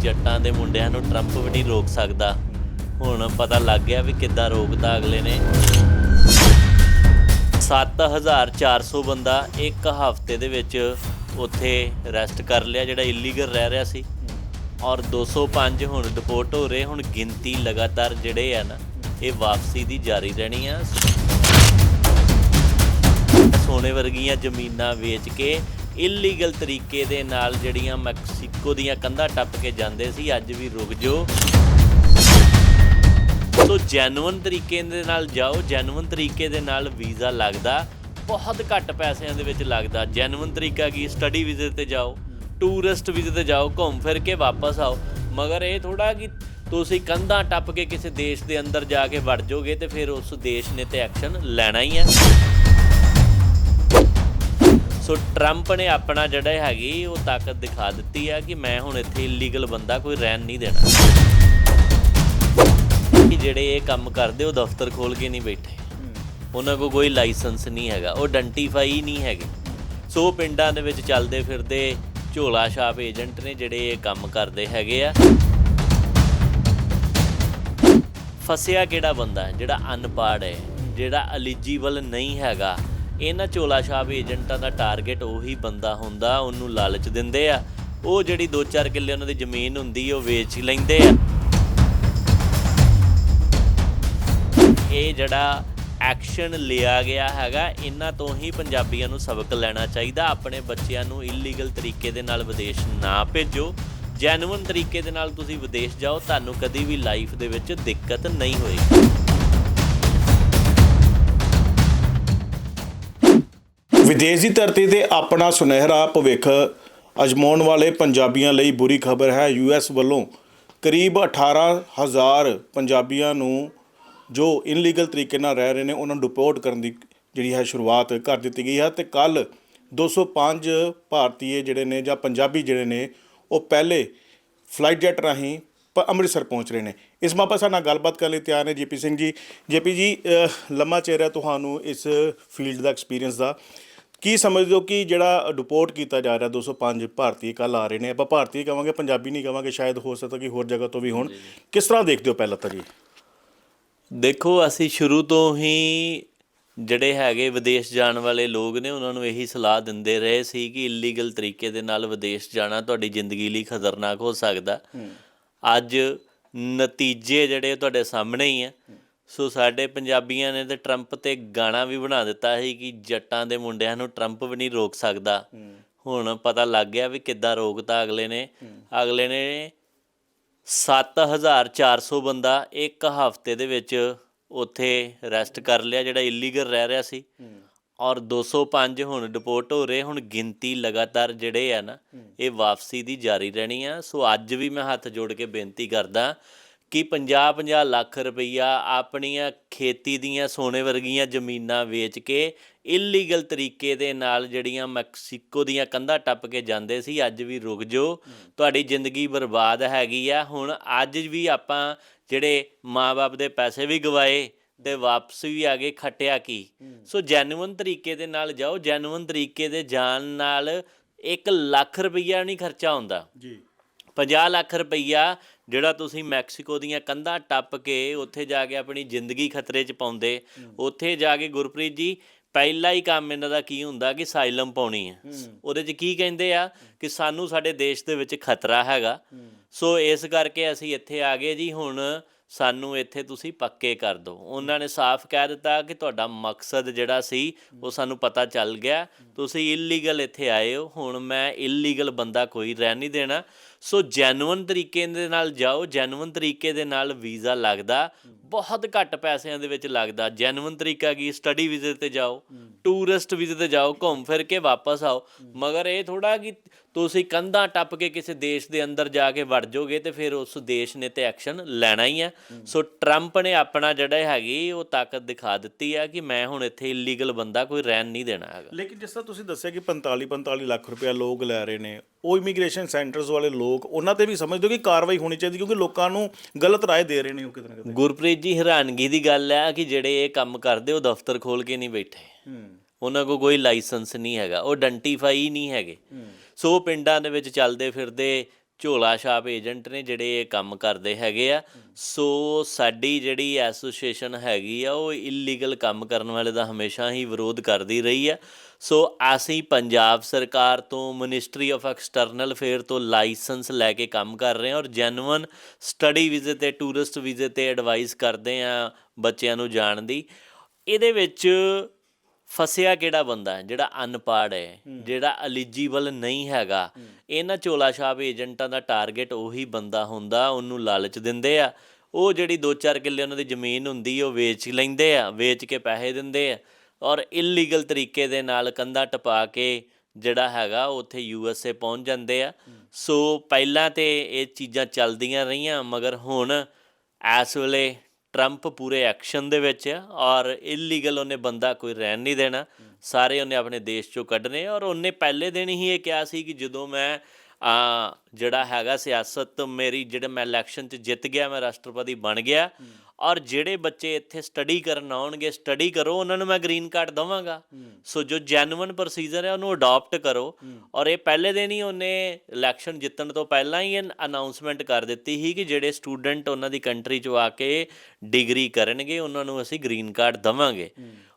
ਜੱਟਾਂ ਦੇ ਮੁੰਡਿਆਂ ਨੂੰ ਟਰੰਪ ਵੀ ਨਹੀਂ ਰੋਕ ਸਕਦਾ। ਹੁਣ ਪਤਾ ਲੱਗ ਗਿਆ ਵੀ ਕਿੱਦਾਂ ਰੋਕਦਾ ਅਗਲੇ ਨੇ। 7400 ਬੰਦਾ ਇੱਕ ਹਫ਼ਤੇ ਦੇ ਵਿੱਚ ਉੱਥੇ ਰੈਸਟ ਕਰ ਲਿਆ, ਜਿਹੜਾ ਇਲੀਗਲ ਰਹਿ ਰਿਹਾ ਸੀ। ਔਰ 205 ਹੁਣ ਡਿਪੋਰਟ ਹੋ ਰਹੇ, ਹੁਣ ਗਿਣਤੀ ਲਗਾਤਾਰ ਜਿਹੜੇ ਆ ਨਾ, ਇਹ ਵਾਪਸੀ ਦੀ ਜਾਰੀ ਰਹਿਣੀ ਆ। ਸੋਨੇ ਵਰਗੀਆਂ ਜ਼ਮੀਨਾਂ ਵੇਚ ਕੇ ਇਲੀਗਲ ਤਰੀਕੇ ਦੇ ਨਾਲ ਜਿਹੜੀਆਂ ਮੈਕਸੀਕੋ ਦੀਆਂ ਕੰਧਾਂ ਟੱਪ ਕੇ ਜਾਂਦੇ ਸੀ, ਅੱਜ ਵੀ ਰੁਕ ਜਾਓ। ਸੋ ਜੈਨੂਇਨ ਤਰੀਕੇ ਦੇ ਨਾਲ ਜਾਓ ਜੈਨੂਇਨ ਤਰੀਕੇ ਦੇ ਨਾਲ ਵੀਜ਼ਾ ਲੱਗਦਾ, ਬਹੁਤ ਘੱਟ ਪੈਸਿਆਂ ਦੇ ਵਿੱਚ ਲੱਗਦਾ। ਜੈਨੂਇਨ ਤਰੀਕਾ ਕੀ? ਸਟੱਡੀ ਵੀਜ਼ੇ ਤੇ ਜਾਓ ਟੂਰਿਸਟ ਵੀਜ਼ੇ ਤੇ ਜਾਓ, ਘੁੰਮ ਫਿਰ ਕੇ ਵਾਪਸ ਆਓ। ਮਗਰ ਇਹ ਥੋੜਾ ਕਿ ਤੁਸੀਂ ਕੰਧਾਂ ਟੱਪ ਕੇ ਕਿਸੇ ਦੇਸ਼ ਦੇ ਅੰਦਰ ਜਾ ਕੇ ਵੜ ਜਾਓਗੇ ਤੇ ਫਿਰ ਉਸ ਦੇਸ਼ ਨੇ ਤੇ ਐਕਸ਼ਨ ਲੈਣਾ ਹੀ ਹੈ। ਸੋ ਟਰੰਪ ਨੇ ਆਪਣਾ ਜਿਹੜਾ ਹੈਗੀ, ਉਹ ਤਾਕਤ ਦਿਖਾ ਦਿੱਤੀ ਆ ਕਿ ਮੈਂ ਹੁਣ ਇੱਥੇ ਇਲੀਗਲ ਬੰਦਾ ਕੋਈ ਰਹਿਣ ਨਹੀਂ ਦੇਣਾ। ਕਿ ਜਿਹੜੇ ਇਹ ਕੰਮ ਕਰਦੇ, ਉਹ ਦਫ਼ਤਰ ਖੋਲ ਕੇ ਨਹੀਂ ਬੈਠੇ। ਉਹਨਾਂ ਕੋਲ ਕੋਈ ਲਾਇਸੈਂਸ ਨਹੀਂ ਹੈਗਾ, ਉਹ ਆਇਡੈਂਟੀਫਾਈ ਨਹੀਂ ਹੈਗੇ। ਸੋ ਪਿੰਡਾਂ ਦੇ ਵਿੱਚ ਚੱਲਦੇ ਫਿਰਦੇ ਝੋਲਾ ਛਾਪ ਏਜੰਟ ਨੇ ਜਿਹੜੇ ਇਹ ਕੰਮ ਕਰਦੇ ਹੈਗੇ ਆ। ਫਸਿਆ ਕਿਹੜਾ ਬੰਦਾ ਹੈ, ਜਿਹੜਾ ਅਨਪੜ੍ਹ ਹੈ, ਜਿਹੜਾ ਐਲੀਜੀਬਲ ਨਹੀਂ ਹੈਗਾ। ਇਹਨਾਂ ਝੋਲਾ ਛਾਪ ਏਜੰਟਾਂ ਦਾ ਟਾਰਗੇਟ ਉਹੀ ਬੰਦਾ ਹੁੰਦਾ, ਉਹਨੂੰ ਲਾਲਚ ਦਿੰਦੇ ਆ। ਉਹ ਜਿਹੜੀ 2-4 ਕਿੱਲੇ ਉਹਨਾਂ ਦੀ ਜ਼ਮੀਨ ਹੁੰਦੀ, ਉਹ ਵੇਚ ਲੈਂਦੇ ਆ। ਇਹ ਜਿਹੜਾ ਐਕਸ਼ਨ ਲਿਆ ਗਿਆ ਹੈਗਾ, ਇਹਨਾਂ ਤੋਂ ਹੀ ਪੰਜਾਬੀਆਂ ਨੂੰ ਸਬਕ ਲੈਣਾ ਚਾਹੀਦਾ। ਆਪਣੇ ਬੱਚਿਆਂ ਨੂੰ ਇਲੀਗਲ ਤਰੀਕੇ ਦੇ ਨਾਲ ਵਿਦੇਸ਼ ਨਾ ਭੇਜੋ। ਜੈਨੂਇਨ ਤਰੀਕੇ ਦੇ ਨਾਲ ਤੁਸੀਂ ਵਿਦੇਸ਼ ਜਾਓ, ਤੁਹਾਨੂੰ ਕਦੀ ਵੀ ਲਾਈਫ ਦੇ ਵਿੱਚ ਦਿੱਕਤ ਨਹੀਂ ਹੋਏਗੀ। ਵਿਦੇਸ਼ ਦੀ ਧਰਤੀ ਤੇ ਆਪਣਾ ਸੁਨਹਿਰਾ ਭਵਿੱਖ ਅਜਮਾਉਣ ਵਾਲੇ ਪੰਜਾਬੀਆਂ ਲਈ ਬੁਰੀ ਖਬਰ ਹੈ। ਯੂਐਸ ਵੱਲੋਂ ਕਰੀਬ 18000 ਪੰਜਾਬੀਆਂ ਨੂੰ ਜੋ ਇਨਲੀਗਲ ਤਰੀਕੇ ਨਾਲ ਰਹਿ ਰਹੇ ਨੇ ਉਹਨਾਂ ਨੂੰ ਡਿਪੋਰਟ ਕਰਨ ਦੀ ਜਿਹੜੀ ਹੈ ਸ਼ੁਰੂਆਤ ਕਰ ਦਿੱਤੀ ਗਈ ਹੈ ਤੇ ਕੱਲ 205 ਭਾਰਤੀਏ ਜਿਹੜੇ ਨੇ ਜਾਂ ਪੰਜਾਬੀ ਜਿਹੜੇ ਨੇ ਉਹ ਪਹਿਲੇ ਫਲਾਈਟ ਜੈਟ ਰਾਹੀਂ ਪ- ਅੰਮ੍ਰਿਤਸਰ ਪਹੁੰਚ ਰਹੇ ਨੇ। ਇਸ ਮਾਪਾ ਸਾਡੇ ਨਾਲ ਗੱਲਬਾਤ ਕਰਨ ਲਈ ਤਿਆਰ ਨੇ ਜੀਪੀ ਸਿੰਘ ਜੀ। ਜੀਪੀ ਜੀ ਅਹ, ਲੰਮਾ ਚਿਹਰਾ ਤੁਹਾਨੂੰ ਇਸ ਫੀਲਡ ਦਾ ਐਕਸਪੀਰੀਅੰਸ ਦਾ। ਕੀ ਸਮਝਦੇ ਹੋ ਕਿ ਜਿਹੜਾ ਡਿਪੋਰਟ ਕੀਤਾ ਜਾ ਰਿਹਾ 205 ਭਾਰਤੀ ਕੱਲ ਆ ਰਹੇ ਨੇ ਆਪਾਂ ਭਾਰਤੀ ਕਵਾਂਗੇ ਪੰਜਾਬੀ ਨਹੀਂ ਕਵਾਂਗੇ ਸ਼ਾਇਦ ਹੋ ਸਕਦਾ ਕਿ ਹੋਰ ਜਗ੍ਹਾ ਤੋਂ ਵੀ ਹੋਣ। ਕਿਸ ਤਰ੍ਹਾਂ ਦੇਖਦੇ ਹੋ ਪਹਿਲਾਂ ਤਾਂ ਜੀ? ਦੇਖੋ ਅਸੀਂ ਸ਼ੁਰੂ ਤੋਂ ਹੀ ਜਿਹੜੇ ਹੈਗੇ ਵਿਦੇਸ਼ ਜਾਣ ਵਾਲੇ ਲੋਕ ਨੇ ਉਹਨਾਂ ਨੂੰ ਇਹੀ ਸਲਾਹ ਦਿੰਦੇ ਰਹੇ ਸੀ ਕਿ ਇਲੀਗਲ ਤਰੀਕੇ ਦੇ ਨਾਲ ਵਿਦੇਸ਼ ਜਾਣਾ ਤੁਹਾਡੀ ਜ਼ਿੰਦਗੀ ਲਈ ਖਤਰਨਾਕ ਹੋ ਸਕਦਾ। ਅੱਜ ਨਤੀਜੇ ਜਿਹੜੇ ਤੁਹਾਡੇ ਸਾਹਮਣੇ ਹੀ ਆ। ਸੋ ਸਾਡੇ ਪੰਜਾਬੀਆਂ ਨੇ ਤੇ ਟਰੰਪ ਤੇ ਗਾਣਾ ਵੀ ਬਣਾ ਦਿੱਤਾ ਸੀ ਕਿ ਜੱਟਾਂ ਦੇ ਮੁੰਡਿਆਂ ਨੂੰ ਟਰੰਪ ਵੀ ਨਹੀਂ ਰੋਕ ਸਕਦਾ। ਹੁਣ ਪਤਾ ਲੱਗ ਗਿਆ ਵੀ ਕਿੱਦਾਂ ਰੋਕਤਾ ਅਗਲੇ ਨੇ। ਅਗਲੇ ਨੇ 7400 ਬੰਦਾ ਇੱਕ ਹਫ਼ਤੇ ਦੇ ਵਿੱਚ ਉੱਥੇ ਰੈਸਟ ਕਰ ਲਿਆ, ਜਿਹੜਾ ਇਲੀਗਲ ਰਹਿ ਰਿਹਾ ਸੀ। ਔਰ 205 ਹੁਣ ਡਿਪੋਰਟ ਹੋ ਰਹੇ, ਹੁਣ ਗਿਣਤੀ ਲਗਾਤਾਰ ਜਿਹੜੇ ਆ ਨਾ, ਇਹ ਵਾਪਸੀ ਦੀ ਜਾਰੀ ਰਹਿਣੀ ਆ। ਸੋ ਅੱਜ ਵੀ ਮੈਂ ਹੱਥ ਜੋੜ ਕੇ ਬੇਨਤੀ ਕਰਦਾ ਕਿ 50-50 ਲੱਖ ਰੁਪਈਆ ਆਪਣੀਆਂ ਖੇਤੀ ਦੀਆਂ ਸੋਨੇ ਵਰਗੀਆਂ ਜ਼ਮੀਨਾਂ ਵੇਚ ਕੇ ਇਲੀਗਲ ਤਰੀਕੇ ਦੇ ਨਾਲ ਜਿਹੜੀਆਂ ਮੈਕਸੀਕੋ ਦੀਆਂ ਕੰਧਾਂ ਟੱਪ ਕੇ ਜਾਂਦੇ ਸੀ ਅੱਜ ਵੀ ਰੁਕ ਜੋ। ਤੁਹਾਡੀ ਜ਼ਿੰਦਗੀ ਬਰਬਾਦ ਹੈਗੀ ਆ। ਹੁਣ ਅੱਜ ਵੀ ਆਪਾਂ ਜਿਹੜੇ ਮਾਪੇ ਦੇ ਪੈਸੇ ਵੀ ਗਵਾਏ ਤੇ ਵਾਪਸ ਵੀ ਆ ਗਏ ਖੱਟਿਆ ਕੀ? ਸੋ ਜੈਨੂਇਨ ਤਰੀਕੇ ਦੇ ਨਾਲ ਜਾਓ ਜੈਨੂਇਨ ਤਰੀਕੇ ਦੇ ਜਾਣ ਨਾਲ 1 ਲੱਖ ਰੁਪਈਆ ਨਹੀਂ ਖਰਚਾ ਹੁੰਦਾ। ਜੀ। 50 ਲੱਖ ਰੁਪਈਆ ਜਿਹੜਾ ਤੁਸੀਂ ਮੈਕਸੀਕੋ ਦੀਆਂ ਕੰਧਾਂ ਟੱਪ ਕੇ ਉੱਥੇ ਜਾ ਕੇ ਆਪਣੀ ਜ਼ਿੰਦਗੀ ਖਤਰੇ 'ਚ ਪਾਉਂਦੇ ਉੱਥੇ ਜਾ ਕੇ ਗੁਰਪ੍ਰੀਤ ਜੀ ਪਹਿਲਾ ਹੀ ਕੰਮ ਇਹਨਾਂ ਦਾ ਕੀ ਹੁੰਦਾ ਕਿ ਸਾਈਲਮ ਪਾਉਣੀ ਹੈ। ਉਹਦੇ 'ਚ ਕੀ ਕਹਿੰਦੇ ਆ ਕਿ ਸਾਨੂੰ ਸਾਡੇ ਦੇਸ਼ ਦੇ ਵਿੱਚ ਖਤਰਾ ਹੈਗਾ। ਸੋ ਇਸ ਕਰਕੇ ਅਸੀਂ ਇੱਥੇ ਆ ਗਏ ਜੀ ਹੁਣ ਸਾਨੂੰ ਇੱਥੇ ਤੁਸੀਂ ਪੱਕੇ ਕਰ ਦਿਓ। ਉਹਨਾਂ ਨੇ ਸਾਫ਼ ਕਹਿ ਦਿੱਤਾ ਕਿ ਤੁਹਾਡਾ ਮਕਸਦ ਜਿਹੜਾ ਸੀ ਉਹ ਸਾਨੂੰ ਪਤਾ ਚੱਲ ਗਿਆ। ਤੁਸੀਂ ਇਲੀਗਲ ਇੱਥੇ ਆਏ ਹੋ। ਹੁਣ ਮੈਂ ਇਲੀਗਲ ਬੰਦਾ ਕੋਈ ਰਹਿ ਨਹੀਂ ਦੇਣਾ। ਸੋ ਜੈਨੂਇਨ ਤਰੀਕੇ ਦੇ ਨਾਲ ਜਾਓ ਜੈਨੂਇਨ ਤਰੀਕੇ ਦੇ ਨਾਲ ਵੀਜ਼ਾ ਲੱਗਦਾ ਬਹੁਤ ਘੱਟ ਪੈਸਿਆਂ ਦੇ ਵਿੱਚ ਲੱਗਦਾ। ਜੈਨੂਇਨ ਤਰੀਕਾ ਕੀ? ਸਟੱਡੀ ਵੀਜ਼ੇ ਤੇ ਜਾਓ ਟੂਰਿਸਟ ਵੀਜ਼ੇ ਤੇ ਜਾਓ ਘੁੰਮ ਫਿਰ ਕੇ ਵਾਪਸ ਆਓ। ਮਗਰ ਇਹ ਥੋੜਾ ਕਿ ਤੁਸੀਂ ਕੰਧਾਂ ਟੱਪ ਕੇ ਕਿਸੇ ਦੇਸ਼ ਦੇ ਅੰਦਰ ਜਾ ਕੇ ਵੜ ਜਾਓਗੇ ਤੇ ਫਿਰ ਉਸ ਦੇਸ਼ ਨੇ ਤੇ ਐਕਸ਼ਨ ਲੈਣਾ ਹੀ ਹੈ ਸੋ ਟਰੰਪ ਨੇ ਆਪਣਾ ਜਿਹੜਾ ਹੈਗੀ ਉਹ ਤਾਕਤ ਦਿਖਾ ਦਿੱਤੀ ਹੈ ਕਿ ਮੈਂ ਹੁਣ ਇੱਥੇ ਇਲੀਗਲ ਬੰਦਾ ਕੋਈ ਰਹਿਣ ਨਹੀਂ ਦੇਣਾ ਹੈਗਾ। ਲੇਕਿਨ ਜਿਸ ਤਰ੍ਹਾਂ ਤੁਸੀਂ ਦੱਸਿਆ ਕਿ 45 45 ਲੱਖ ਰੁਪਇਆ ਲੋਕ ਲੈ ਰਹੇ ਨੇ ਉਹ ਇਮੀਗ੍ਰੇਸ਼ਨ ਸੈਂਟਰਸ ਵਾਲੇ ਲੋਕ ਉਹਨਾਂ ਤੇ ਵੀ ਸਮਝਦੇ ਕਿ ਕਾਰਵਾਈ ਹੋਣੀ ਚਾਹੀਦੀ ਕਿਉਂਕਿ ਲੋਕਾਂ ਨੂੰ ਗਲਤ ਰਾਏ ਦੇ ਰਹੇ ਨੇ ਉਹ ਕਿਤੇ ਨਾ ਕਿਤੇ। ਗੁਰਪ੍ਰੀਤ ਜੀ ਹੈਰਾਨਗੀ ਦੀ ਗੱਲ ਹੈ ਕਿ ਜਿਹੜੇ ਇਹ ਕੰਮ ਕਰਦੇ ਉਹ ਦਫ਼ਤਰ ਖੋਲ ਕੇ ਨਹੀਂ ਬੈਠੇ। ਹੂੰ। ਉਹਨਾਂ ਕੋਲ ਕੋਈ ਲਾਇਸੈਂਸ ਨਹੀਂ ਹੈਗਾ ਉਹ ਆਇਡੈਂਟੀਫਾਈ ਨਹੀਂ ਹੈਗੇ। ਸੋ ਪਿੰਡਾਂ ਦੇ ਵਿੱਚ ਚੱਲਦੇ ਫਿਰਦੇ ਝੋਲਾ ਛਾਪ ਏਜੰਟ ਨੇ ਜਿਹੜੇ ਇਹ ਕੰਮ ਕਰਦੇ ਹੈਗੇ ਆ। ਸੋ ਸਾਡੀ ਜਿਹੜੀ ਐਸੋਸੀਏਸ਼ਨ ਹੈਗੀ ਆ, ਉਹ ਇਲੀਗਲ ਕੰਮ ਕਰਨ ਵਾਲੇ ਦਾ ਹਮੇਸ਼ਾ ਹੀ ਵਿਰੋਧ ਕਰਦੀ ਰਹੀ ਆ। ਸੋ ਅਸੀਂ ਪੰਜਾਬ ਸਰਕਾਰ ਤੋਂ ਮਿਨਿਸਟਰੀ ਆਫ ਐਕਸਟਰਨਲ ਅਫੇਅਰ ਤੋਂ ਲਾਇਸੈਂਸ ਲੈ ਕੇ ਕੰਮ ਕਰ ਰਹੇ ਹਾਂ ਔਰ ਜੈਨੂਇਨ ਸਟੱਡੀ ਵੀਜ਼ੇ ਤੇ ਟੂਰਿਸਟ ਵੀਜ਼ੇ ਤੇ ਐਡਵਾਈਸ ਕਰਦੇ ਆ ਬੱਚਿਆਂ ਨੂੰ ਜਾਣ ਦੀ। ਇਹਦੇ ਵਿੱਚ ਫਸਿਆ ਕਿਹੜਾ ਬੰਦਾ ਹੈ? ਜਿਹੜਾ ਅਨਪੜ੍ਹ ਹੈ ਜਿਹੜਾ ਐਲੀਜੀਬਲ ਨਹੀਂ ਹੈਗਾ। ਇਹਨਾਂ ਝੋਲਾ ਛਾਪ ਏਜੰਟਾਂ ਦਾ ਟਾਰਗੇਟ ਉਹੀ ਬੰਦਾ ਹੁੰਦਾ ਉਹਨੂੰ ਲਾਲਚ ਦਿੰਦੇ ਆ। ਉਹ ਜਿਹੜੀ 2-4 ਕਿੱਲੇ ਉਹਨਾਂ ਦੀ ਜ਼ਮੀਨ ਹੁੰਦੀ ਉਹ ਵੇਚ ਲੈਂਦੇ ਆ ਵੇਚ ਕੇ ਪੈਸੇ ਦਿੰਦੇ ਆ। ਔਰ ਇਲੀਗਲ ਤਰੀਕੇ ਦੇ ਨਾਲ ਕੰਧਾ ਟਪਾ ਕੇ ਜਿਹੜਾ ਹੈਗਾ ਉੱਥੇ ਯੂ ਐਸ ਏ ਪਹੁੰਚ ਜਾਂਦੇ ਆ। ਸੋ ਪਹਿਲਾਂ ਤੇ ਇਹ ਚੀਜ਼ਾਂ ਚੱਲਦੀਆਂ ਰਹੀਆਂ ਮਗਰ ਹੁਣ ਇਸ ਵੇਲੇ ਟਰੰਪ ਪੂਰੇ ਐਕਸ਼ਨ ਦੇ ਵਿੱਚ ਆ ਔਰ ਇਲੀਗਲ ਉਹਨੇ ਬੰਦਾ ਕੋਈ ਰਹਿਣ ਨਹੀਂ ਦੇਣਾ। ਸਾਰੇ ਉਹਨੇ ਆਪਣੇ ਦੇਸ਼ ਚੋਂ ਕੱਢਨੇ ਔਰ ਉਹਨੇ ਪਹਿਲੇ ਦਿਨ ਹੀ ਇਹ ਕਿਹਾ ਸੀ ਕਿ ਜਦੋਂ ਮੈਂ ਆ ਜਿਹੜਾ ਹੈਗਾ ਸਿਆਸਤ ਮੇਰੀ, ਜਿਹੜੇ ਮੈਂ ਇਲੈਕਸ਼ਨ 'ਚ ਜਿੱਤ ਗਿਆ, ਮੈਂ ਰਾਸ਼ਟਰਪਤੀ ਬਣ ਗਿਆ ਔਰ ਜਿਹੜੇ ਬੱਚੇ ਇੱਥੇ ਸਟੱਡੀ ਕਰਨ ਆਉਣਗੇ ਸਟੱਡੀ ਕਰੋ ਉਹਨਾਂ ਨੂੰ ਮੈਂ ਗ੍ਰੀਨ ਕਾਰਡ ਦਵਾਂਗਾ। ਸੋ ਜੋ ਜੈਨੂਇਨ ਪ੍ਰੋਸੀਜਰ ਹੈ ਉਹਨੂੰ ਅਡਾਪਟ ਕਰੋ। ਔਰ ਇਹ ਪਹਿਲੇ ਦਿਨ ਹੀ ਉਹਨੇ ਇਲੈਕਸ਼ਨ ਜਿੱਤਣ ਤੋਂ ਪਹਿਲਾਂ ਹੀ ਅਨਾਉਂਸਮੈਂਟ ਕਰ ਦਿੱਤੀ ਸੀ ਕਿ ਜਿਹੜੇ ਸਟੂਡੈਂਟ ਉਹਨਾਂ ਦੀ ਕੰਟਰੀ 'ਚ ਆ ਕੇ ਡਿਗਰੀ ਕਰਨਗੇ ਉਹਨਾਂ ਨੂੰ ਅਸੀਂ ਗ੍ਰੀਨ ਕਾਰਡ ਦਵਾਂਗੇ।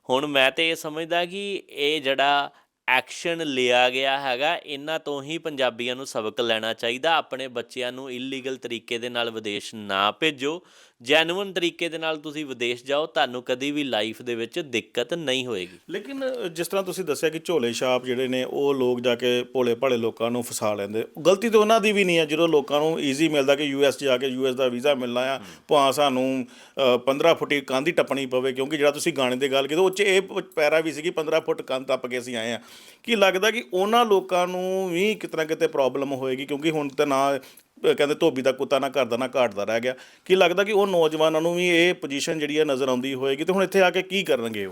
ਹੁਣ ਮੈਂ ਤੇ ਇਹ ਸਮਝਦਾ ਕਿ ਇਹ ਜਿਹੜਾ ਐਕਸ਼ਨ ਲਿਆ ਗਿਆ ਹੈਗਾ ਇਹਨਾਂ ਤੋਂ ਹੀ ਪੰਜਾਬੀਆਂ ਨੂੰ ਸਬਕ ਲੈਣਾ ਚਾਹੀਦਾ ਆਪਣੇ ਬੱਚਿਆਂ ਨੂੰ ਇਲੀਗਲ ਤਰੀਕੇ ਦੇ ਨਾਲ ਵਿਦੇਸ਼ ਨਾ ਭੇਜੋ। ਜੈਨੂਇਨ ਤਰੀਕੇ ਦੇ ਨਾਲ ਤੁਸੀਂ ਵਿਦੇਸ਼ ਜਾਓ ਤੁਹਾਨੂੰ ਕਦੀ ਵੀ ਲਾਈਫ ਦੇ ਵਿੱਚ ਦਿੱਕਤ ਨਹੀਂ ਹੋਏਗੀ। ਲੇਕਿਨ ਜਿਸ ਤਰ੍ਹਾਂ ਤੁਸੀਂ ਦੱਸਿਆ ਕਿ ਝੋਲੇ ਛਾਪ ਜਿਹੜੇ ਨੇ ਉਹ ਲੋਕ ਜਾ ਕੇ ਭੋਲੇ ਭਾਲੇ ਲੋਕਾਂ ਨੂੰ ਫਸਾ ਲੈਂਦੇ। ਗਲਤੀ ਤਾਂ ਉਹਨਾਂ ਦੀ ਵੀ ਨਹੀਂ ਹੈ ਜਦੋਂ ਲੋਕਾਂ ਨੂੰ ਈਜ਼ੀ ਮਿਲਦਾ ਕਿ ਯੂਐਸ ਜਾ ਕੇ ਯੂਐਸ ਦਾ ਵੀਜ਼ਾ ਮਿਲਣਾ ਆ ਭਾਂ ਸਾਨੂੰ ਅ, 15 ਫੁੱਟੀ ਕੰਧ ਹੀ ਟੱਪਣੀ ਪਵੇ ਕਿਉਂਕਿ ਜਿਹੜਾ ਤੁਸੀਂ ਗਾਣੇ ਦੀ ਗੱਲ ਕੀਤੀ ਉਹ 'ਚ ਇਹ ਪੈਰਾ ਵੀ ਸੀ ਕਿ 15 ਫੁੱਟ ਕੰਧ ਟੱਪ ਕੇ ਅਸੀਂ ਆਏ ਆ ਕੀ ਲੱਗਦਾ ਕਿ ਉਹਨਾਂ ਲੋਕਾਂ ਨੂੰ ਵੀ ਕਿਤਨਾ ਕਿਤੇ ਪ੍ਰੋਬਲਮ ਹੋਏਗੀ? ਕਿਉਂਕਿ ਹੁਣ ਤਾਂ ਨਾ ਕਹਿੰਦੇ ਧੋਬੀ ਦਾ ਕੁੱਤਾ ਨਾ ਘਰ ਦਾ ਨਾ ਘਾਟ ਦਾ ਰਹਿ ਗਿਆ। ਕੀ ਲੱਗਦਾ ਕਿ ਉਹ ਨੌਜਵਾਨਾਂ ਨੂੰ ਵੀ ਇਹ ਪੋਜੀਸ਼ਨ ਜਿਹੜੀ ਆ ਨਜ਼ਰ ਆਉਂਦੀ ਹੋਏਗੀ ਤੇ ਹੁਣ ਇੱਥੇ ਆ ਕੇ ਕੀ ਕਰਨਗੇ ਉਹ?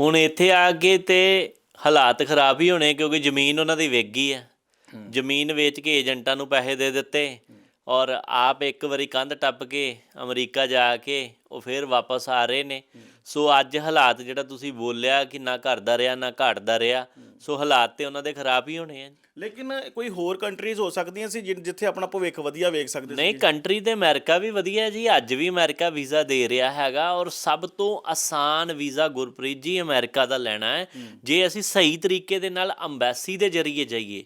ਹੁਣ ਇੱਥੇ ਆ ਕੇ ਤੇ ਹਾਲਾਤ ਖਰਾਬ ਹੀ ਹੋਣੇ ਕਿਉਂਕਿ ਜ਼ਮੀਨ ਉਹਨਾਂ ਦੀ ਗਈ ਹੈ। ਜ਼ਮੀਨ ਵੇਚ ਕੇ ਏਜੰਟਾਂ ਨੂੰ ਪੈਸੇ ਦੇ ਦਿੱਤੇ। ਔਰ ਆਪ ਇੱਕ ਵਾਰੀ ਕੰਧ ਟੱਪ ਕੇ ਅਮਰੀਕਾ ਜਾ ਕੇ ਉਹ ਫਿਰ ਵਾਪਸ ਆ ਰਹੇ ਨੇ। ਸੋ ਅੱਜ ਹਾਲਾਤ ਜਿਹੜਾ ਤੁਸੀਂ ਬੋਲਿਆ ਕਿ ਨਾ ਘਰ ਦਾ ਰਿਹਾ ਨਾ ਘਾਟ ਦਾ ਰਿਹਾ ਸੋ ਹਾਲਾਤ ਤੇ ਉਹਨਾਂ ਦੇ ਖਰਾਬ ਹੀ ਹੋਣੇ ਆ। ਲੇਕਿਨ ਕੋਈ ਹੋਰ ਕੰਟਰੀਜ਼ ਹੋ ਸਕਦੀਆਂ ਸੀ ਜਿ- ਜਿੱਥੇ ਆਪਣਾ ਭਵਿੱਖ ਵਧੀਆ ਵੇਖ ਸਕਦੇ ਸੀ ਨਹੀਂ ਕੰਟਰੀ ਤੇ ਅਮਰੀਕਾ ਵੀ ਵਧੀਆ ਜੀ ਅੱਜ ਵੀ ਅਮਰੀਕਾ ਵੀਜ਼ਾ ਦੇ ਰਿਹਾ ਹੈਗਾ ਔਰ ਸਭ ਤੋਂ ਆਸਾਨ ਵੀਜ਼ਾ ਗੁਰਪ੍ਰੀਤ ਜੀ ਅਮਰੀਕਾ ਦਾ ਲੈਣਾ ਹੈ। ਜੇ ਅਸੀਂ ਸਹੀ ਤਰੀਕੇ ਦੇ ਨਾਲ ਅੰਬੈਸੀ ਦੇ ਜ਼ਰੀਏ ਜਾਈਏ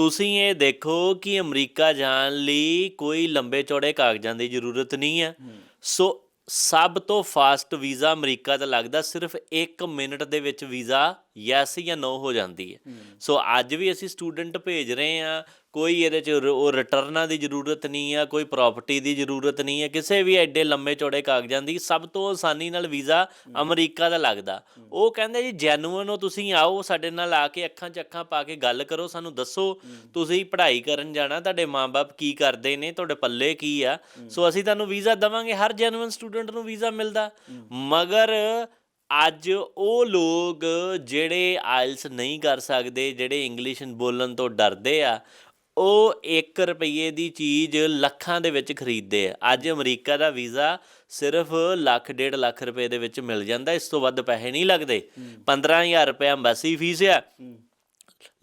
ਤੁਸੀਂ ਇਹ ਦੇਖੋ ਕਿ ਅਮਰੀਕਾ ਜਾਣ ਲਈ ਕੋਈ ਲੰਬੇ ਚੌੜੇ ਕਾਗਜ਼ਾਂ ਦੀ ਜ਼ਰੂਰਤ ਨਹੀਂ ਹੈ। ਸੋ ਸਭ ਤੋਂ ਫਾਸਟ ਵੀਜ਼ਾ ਅਮਰੀਕਾ ਦਾ ਲੱਗਦਾ ਸਿਰਫ 1 ਮਿੰਟ ਦੇ ਵਿੱਚ ਵੀਜ਼ਾ ਯੈਸ ਜਾਂ ਨੋ ਹੋ ਜਾਂਦੀ ਹੈ। ਸੋ ਅੱਜ ਵੀ ਅਸੀਂ ਸਟੂਡੈਂਟ ਭੇਜ ਰਹੇ ਆ ਕੋਈ ਇਹਦੇ ਚ ਉਹ ਰਿਟਰਨਾਂ ਦੀ ਜ਼ਰੂਰਤ ਨਹੀਂ ਆ ਕੋਈ ਪ੍ਰਾਪਰਟੀ ਦੀ ਜ਼ਰੂਰਤ ਨਹੀਂ ਹੈ ਕਿਸੇ ਵੀ ਐਡੇ ਲੰਮੇ ਚੌੜੇ ਕਾਗਜ਼ਾਂ ਦੀ ਸਭ ਤੋਂ ਆਸਾਨੀ ਨਾਲ ਵੀਜ਼ਾ ਅਮਰੀਕਾ ਦਾ ਲੱਗਦਾ। ਉਹ ਕਹਿੰਦੇ ਜੀ ਜੈਨੂਇਨ ਹੋ ਤੁਸੀਂ ਆਓ ਸਾਡੇ ਨਾਲ ਆ ਕੇ ਅੱਖਾਂ 'ਚ ਅੱਖਾਂ ਪਾ ਕੇ ਗੱਲ ਕਰੋ ਸਾਨੂੰ ਦੱਸੋ ਤੁਸੀਂ ਪੜ੍ਹਾਈ ਕਰਨ ਜਾਣਾ ਤੁਹਾਡੇ ਮਾਪੇ ਕੀ ਕਰਦੇ ਨੇ ਤੁਹਾਡੇ ਪੱਲੇ ਕੀ ਆ? ਸੋ ਅਸੀਂ ਤੁਹਾਨੂੰ ਵੀਜ਼ਾ ਦਵਾਂਗੇ ਹਰ ਜੈਨੂਇਨ ਸਟੂਡੈਂਟ ਨੂੰ ਵੀਜ਼ਾ ਮਿਲਦਾ। ਮਗਰ ਅੱਜ ਉਹ ਲੋਕ ਜਿਹੜੇ ਆਇਲਸ ਨਹੀਂ ਕਰ ਸਕਦੇ ਜਿਹੜੇ ਇੰਗਲਿਸ਼ ਬੋਲਣ ਤੋਂ ਡਰਦੇ ਆ ਉਹ 1 ਰੁਪਏ ਦੀ ਚੀਜ਼ ਲੱਖਾਂ ਦੇ ਵਿੱਚ ਖਰੀਦਦੇ ਆ। ਅੱਜ ਅਮਰੀਕਾ ਦਾ ਵੀਜ਼ਾ ਸਿਰਫ ਲੱਖ ਡੇਢ ਲੱਖ ਰੁਪਏ ਦੇ ਵਿੱਚ ਮਿਲ ਜਾਂਦਾ। ਇਸ ਤੋਂ ਵੱਧ ਪੈਸੇ ਨਹੀਂ ਲੱਗਦੇ। 15000 ਰੁਪਏ ਐਮਬੈਸੀ ਫੀਸ ਆ।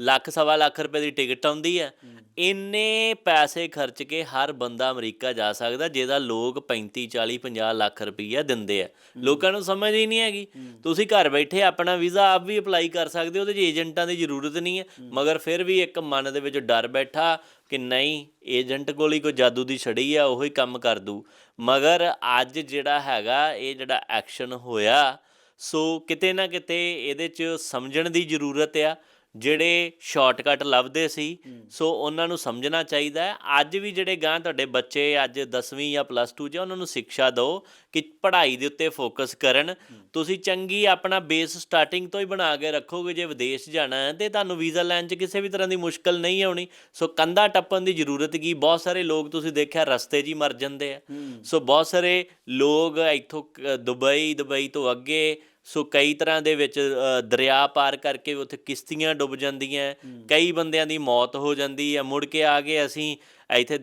ਲੱਖ, ਸਵਾ ਲੱਖ ਰੁਪਏ ਦੀ ਟਿਕਟ ਆਉਂਦੀ ਹੈ। ਇੰਨੇ ਪੈਸੇ ਖਰਚ ਕੇ ਹਰ ਬੰਦਾ ਅਮਰੀਕਾ ਜਾ ਸਕਦਾ, ਜਿਹਦਾ ਲੋਕ 35 40 50 ਲੱਖ ਰੁਪਈਆ ਦਿੰਦੇ ਆ। ਲੋਕਾਂ ਨੂੰ ਸਮਝ ਹੀ ਨਹੀਂ ਹੈਗੀ। ਤੁਸੀਂ ਘਰ ਬੈਠੇ ਆਪਣਾ ਵੀਜ਼ਾ ਆਪ ਵੀ ਅਪਲਾਈ ਕਰ ਸਕਦੇ ਹੋ, ਉਹਦੇ 'ਚ ਏਜੰਟਾਂ ਦੀ ਜ਼ਰੂਰਤ ਨਹੀਂ ਹੈ। ਮਗਰ ਫਿਰ ਵੀ ਇੱਕ ਮਨ ਦੇ ਵਿੱਚ ਡਰ ਬੈਠਾ ਕਿ ਨਹੀਂ, ਏਜੰਟ ਕੋਲ ਹੀ ਕੋਈ ਜਾਦੂ ਦੀ ਛੜੀ ਆ, ਉਹੀ ਕੰਮ ਕਰ ਦੂ। ਮਗਰ ਅੱਜ ਜਿਹੜਾ ਹੈਗਾ, ਇਹ ਜਿਹੜਾ ਐਕਸ਼ਨ ਹੋਇਆ, ਸੋ ਕਿਤੇ ਨਾ ਕਿਤੇ ਇਹਦੇ 'ਚ ਸਮਝਣ ਦੀ ਜ਼ਰੂਰਤ ਆ। ਜਿਹੜੇ ਸ਼ਾਰਟਕਟ ਲੱਭਦੇ ਸੀ ਸੋ ਉਹਨਾਂ ਨੂੰ ਸਮਝਣਾ ਚਾਹੀਦਾ ਹੈ। ਅੱਜ ਵੀ ਜਿਹੜੇ ਗਾਂ ਤੁਹਾਡੇ ਬੱਚੇ ਅੱਜ 10ਵੀਂ ਜਾਂ ਪਲੱਸ 2 ਜਾਂ ਉਹਨਾਂ ਨੂੰ ਸਿੱਖਿਆ ਦਿਓ ਕਿ ਪੜ੍ਹਾਈ ਦੇ ਉੱਤੇ ਫੋਕਸ ਕਰਨ। ਤੁਸੀਂ ਚੰਗੀ ਆਪਣਾ ਬੇਸ ਸਟਾਰਟਿੰਗ ਤੋਂ ਹੀ ਬਣਾ ਕੇ ਰੱਖੋਗੇ ਜੇ ਵਿਦੇਸ਼ ਜਾਣਾ ਹੈ ਤੇ ਤੁਹਾਨੂੰ ਵੀਜ਼ਾ ਲੈਣ 'ਚ ਕਿਸੇ ਵੀ ਤਰ੍ਹਾਂ ਦੀ ਮੁਸ਼ਕਲ ਨਹੀਂ ਆਉਣੀ। ਸੋ ਕੰਧਾ ਟੱਪਣ ਦੀ ਜ਼ਰੂਰਤ ਕੀ? ਬਹੁਤ ਸਾਰੇ ਲੋਕ ਤੁਸੀਂ ਦੇਖਿਆ ਰਸਤੇ 'ਚ ਹੀ ਮਰ ਜਾਂਦੇ ਆ। ਸੋ ਬਹੁਤ ਸਾਰੇ ਲੋਕ ਇੱਥੋਂ ਦੁਬਈ ਦੁਬਈ ਤੋਂ ਅੱਗੇ ਸੋ ਕਈ ਤਰ੍ਹਾਂ ਦੇ ਵਿੱਚ ਦਰਿਆ ਪਾਰ ਕਰਕੇ ਉੱਥੇ ਕਿਸ਼ਤੀਆਂ ਡੁੱਬ ਜਾਂਦੀਆਂ ਕਈ ਬੰਦਿਆਂ ਦੀ ਮੌਤ ਹੋ ਜਾਂਦੀ ਹੈ। ਮੁੜ ਕੇ ਆ ਕੇ ਅਸੀਂ ਇੱਥੇ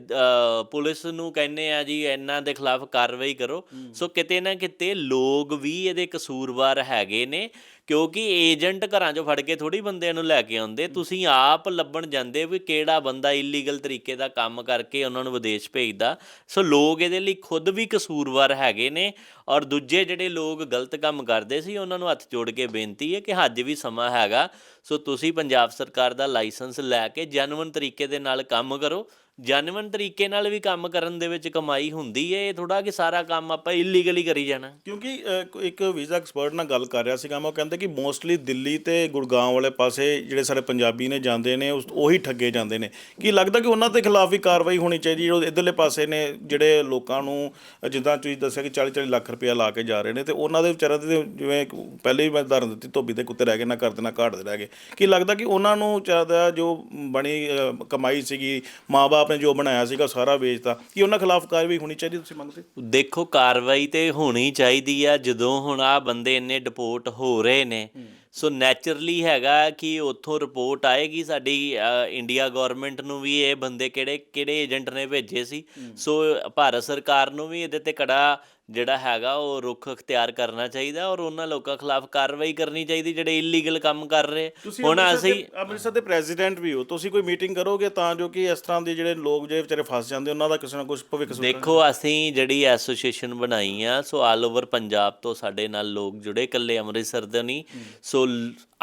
ਪੁਲਿਸ ਨੂੰ ਕਹਿੰਨੇ ਆ ਜੀ ਇਹਨਾਂ ਦੇ ਖਿਲਾਫ ਕਾਰਵਾਈ ਕਰੋ। ਸੋ ਕਿਤੇ ਨਾ ਕਿਤੇ ਲੋਕ ਵੀ ਇਹਦੇ ਕਸੂਰਵਾਰ ਹੈਗੇ ਨੇ। ਕਿਉਂਕਿ ਏਜੰਟ ਘਰਾਂ 'ਚੋਂ ਫੜ ਕੇ ਥੋੜੀ ਬੰਦਿਆਂ ਨੂੰ ਲੈ ਕੇ ਆਉਂਦੇ। ਤੁਸੀਂ ਆਪ ਲੱਭਣ ਜਾਂਦੇ ਵੀ ਕਿਹੜਾ ਬੰਦਾ ਇਲੀਗਲ ਤਰੀਕੇ ਦਾ ਕੰਮ ਕਰਕੇ ਉਹਨਾਂ ਨੂੰ ਵਿਦੇਸ਼ ਭੇਜਦਾ। ਸੋ ਲੋਕ ਇਹਦੇ ਲਈ ਖੁਦ ਵੀ ਕਸੂਰਵਾਰ ਹੈਗੇ ਨੇ ਔਰ ਦੂਜੇ ਜਿਹੜੇ ਲੋਕ ਗਲਤ ਕੰਮ ਕਰਦੇ ਸੀ, ਉਹਨਾਂ ਨੂੰ ਹੱਥ ਜੋੜ ਕੇ ਬੇਨਤੀ ਹੈ ਕਿ ਅੱਜ ਵੀ ਸਮਾਂ ਹੈਗਾ। ਸੋ ਤੁਸੀਂ ਪੰਜਾਬ ਸਰਕਾਰ ਦਾ ਲਾਇਸੈਂਸ ਲੈ ਕੇ ਜੈਨੂਇਨ ਤਰੀਕੇ ਦੇ ਨਾਲ ਕੰਮ ਕਰੋ। ਜੈਨੂਇਨ ਤਰੀਕੇ ਨਾਲ ਵੀ ਕੰਮ ਕਰਨ ਦੇ ਵਿੱਚ ਕਮਾਈ ਹੁੰਦੀ ਹੈ ਇਹ ਥੋੜਾ ਕਿ ਸਾਰਾ ਕੰਮ ਆਪਾਂ ਇਲੀਗਲੀ ਕਰੀ ਜਾਣਾ। ਕਿਉਂਕਿ ਅ, ਇੱਕ ਵੀਜ਼ਾ ਐਕਸਪਰਟ ਨਾਲ ਗੱਲ ਕਰ ਰਿਹਾ ਸੀਗਾ ਮੈਂ ਉਹ ਕਹਿੰਦੇ ਕਿ ਮੋਸਟਲੀ ਦਿੱਲੀ ਤੇ ਗੁੜਗਾਂਵ ਵਾਲੇ ਪਾਸੇ ਜਿਹੜੇ ਸਾਡੇ ਪੰਜਾਬੀ ਨੇ ਜਾਂਦੇ ਨੇ ਉਸ- ਉਹੀ ਠੱਗੇ ਜਾਂਦੇ ਨੇ। ਕੀ ਲੱਗਦਾ ਕਿ ਉਹਨਾਂ ਦੇ ਖਿਲਾਫ ਵੀ ਕਾਰਵਾਈ ਹੋਣੀ ਚਾਹੀਦੀ ਜਿਹੜੇ ਇਧਰਲੇ ਪਾਸੇ ਨੇ ਜਿਹੜੇ ਲੋਕਾਂ ਨੂੰ ਅ, ਜਿੱਦਾਂ ਤੁਸੀਂ ਦੱਸਿਆ ਕਿ 40 40 ਲੱਖ ਰੁਪਇਆ ਲਾ ਕੇ ਜਾ ਰਹੇ ਨੇ ਤੇ ਉਹਨਾਂ ਦੇ ਵਿਚਾਰਿਆਂ ਦੇ ਜਿਵੇਂ ਇੱਕ ਪਹਿਲੇ ਹੀ ਮੈਂ ਉਦਾਹਰਨ ਦਿੱਤੀ ਧੋਬੀ ਦੇ ਕੁੱਤੇ ਰਹਿ ਗਏ ਨਾ ਕਰਦੇ ਨਾ ਘਾਟ ਦੇ ਰਹਿ ਗਏ। ਕੀ ਲੱਗਦਾ ਕਿ ਉਹਨਾਂ ਨੂੰ ਚਾਹਦਾ ਜੋ ਬਣੀ ਅ, ਕਮਾਈ ਸੀਗੀ ਮਾਪੇ ਨੇ ਜੋ ਬਣਾਇਆ ਸੀਗਾ ਸਾਰਾ ਵੇਚਤਾ। ਕੀ ਉਹਨਾਂ ਖਿਲਾਫ ਕਾਰਵਾਈ ਹੋਣੀ ਚਾਹੀਦੀ ਤੁਸੀਂ ਮੰਗਦੇ ਦੇਖੋ ਕਾਰਵਾਈ ਤੇ ਹੋਣੀ ਚਾਹੀਦੀ ਆ। ਜਦੋਂ ਹੁਣ ਆ ਬੰਦੇ ਇੰਨੇ ਡਿਪੋਰਟ ਹੋ ਰਹੇ ਨੇ ਸੋ ਨੈਚੁਰਲੀ ਹੈਗਾ ਕਿ ਉੱਥੋਂ ਰਿਪੋਰਟ ਆਏਗੀ ਸਾਡੀ ਇੰਡੀਆ ਗਵਰਨਮੈਂਟ ਨੂੰ ਵੀ ਇਹ ਬੰਦੇ ਕਿਹੜੇ ਕਿਹੜੇ ਏਜੰਟ ਨੇ ਭੇਜੇ ਸੀ। ਸੋ ਭਾਰਤ ਸਰਕਾਰ ਨੂੰ ਵੀ ਇਹਦੇ ਤੇ ਕੜਾ ਜਿਹੜਾ ਹੈਗਾ ਉਹ ਰੁਖ ਅਖਤਿਆਰ ਕਰਨਾ ਚਾਹੀਦਾ ਔਰ ਉਹਨਾਂ ਲੋਕਾਂ ਖਿਲਾਫ ਕਾਰਵਾਈ ਕਰਨੀ ਚਾਹੀਦੀ ਜਿਹੜੇ ਇਲੀਗਲ ਕੰਮ ਕਰ ਰਹੇ। ਹੁਣ ਅਸੀਂ ਅੰਮ੍ਰਿਤਸਰ ਦੇ ਪ੍ਰੈਜ਼ੀਡੈਂਟ ਵੀ ਹੋ ਤੁਸੀਂ ਕੋਈ ਮੀਟਿੰਗ ਕਰੋਗੇ ਤਾਂ ਜੋ ਕਿ ਇਸ ਤਰ੍ਹਾਂ ਦੇ ਜਿਹੜੇ ਲੋਕ ਜਿਹੜੇ ਵਿਚਾਰੇ ਫਸ ਜਾਂਦੇ ਉਹਨਾਂ ਦਾ ਕਿਸੇ ਨਾ ਕੁਝ ਭਵਿੱਖ ਸੁਧਰੇ ਦੇਖੋ ਅਸੀਂ ਜਿਹੜੀ ਐਸੋਸੀਏਸ਼ਨ ਬਣਾਈ ਆ ਸੋ ਆਲ ਓਵਰ ਪੰਜਾਬ ਤੋਂ ਸਾਡੇ ਨਾਲ ਲੋਕ ਜੁੜੇ ਇਕੱਲੇ ਅੰਮ੍ਰਿਤਸਰ ਦੇ ਨਹੀਂ। ਸੋ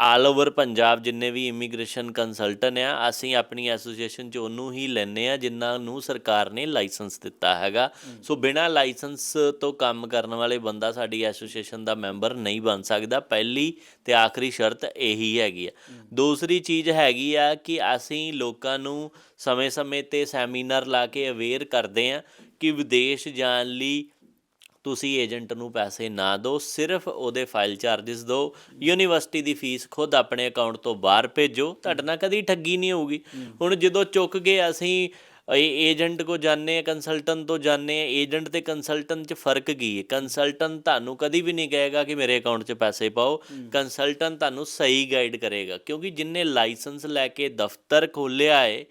ਆਲ ਓਵਰ ਪੰਜਾਬ ਜਿੰਨੇ ਵੀ ਇਮੀਗ੍ਰੇਸ਼ਨ ਕੰਸਲਟੈਂਟ ਆ ਅਸੀਂ ਆਪਣੀ ਐਸੋਸੀਏਸ਼ਨ ਚ ਉਹਨੂੰ ਹੀ ਲੈਨੇ ਆ ਜਿਨ੍ਹਾਂ ਨੂੰ ਸਰਕਾਰ ਨੇ ਲਾਇਸੈਂਸ ਦਿੱਤਾ ਹੈਗਾ। ਸੋ ਬਿਨਾਂ ਲਾਇਸੈਂਸ ਤੋਂ ਕੰਮ ਕਰਨ ਵਾਲੇ ਬੰਦਾ ਸਾਡੀ ਐਸੋਸੀਏਸ਼ਨ ਦਾ ਮੈਂਬਰ ਨਹੀਂ ਬਣ ਸਕਦਾ। ਪਹਿਲੀ ਤੇ ਆਖਰੀ ਸ਼ਰਤ ਇਹੀ ਹੈਗੀ ਆ। ਦੂਸਰੀ ਚੀਜ਼ ਹੈਗੀ ਆ ਕਿ ਅਸੀਂ ਲੋਕਾਂ ਨੂੰ ਸਮੇਂ-ਸਮੇਂ ਤੇ ਸੈਮੀਨਾਰ ਲਾ ਕੇ ਅਵੇਅਰ ਕਰਦੇ ਆ ਕਿ ਵਿਦੇਸ਼ ਜਾਣ ਲਈ ਤੁਸੀਂ ਏਜੰਟ ਨੂੰ ਪੈਸੇ ਨਾ ਦਿਓ, ਸਿਰਫ ਉਹਦੇ ਫਾਈਲ ਚਾਰजेस ਦਿਓ, ਯੂਨੀਵਰਸਿਟੀ ਦੀ ਫੀਸ ਖੁਦ ਆਪਣੇ ਅਕਾਊਂਟ ਤੋਂ ਬਾਹਰ ਭੇਜੋ, ਤੁਹਾਡੇ ਨਾਲ ਕਦੀ ਠੱਗੀ ਨਹੀਂ ਹੋਊਗੀ। ਹੁਣ ਜਦੋਂ ਚੁੱਕ ਗਏ ਅਸੀਂ ਏਜੰਟ ਕੋ ਜਾਣੇ ਆ ਕੰਸਲਟੈਂਟ ਤੋਂ ਜਾਣੇ ਆ ਏਜੰਟ ਤੇ ਕੰਸਲਟੈਂਟ 'ਚ ਫ਼ਰਕ ਕੀ ਹੈ? ਕੰਸਲਟੈਂਟ ਤੁਹਾਨੂੰ ਕਦੀ ਵੀ ਨਹੀਂ ਕਹੇਗਾ ਕਿ ਮੇਰੇ ਅਕਾਊਂਟ 'ਚ ਪੈਸੇ ਪਾਓ। ਕੰਸਲਟੈਂਟ ਤੁਹਾਨੂੰ ਸਹੀ ਗਾਈਡ ਕਰੇਗਾ ਕਿਉਂਕਿ ਜਿਨਨੇ ਲਾਇਸੈਂਸ ਲੈ ਕੇ ਦਫ਼ਤਰ ਖੋਲਿਆ ਏ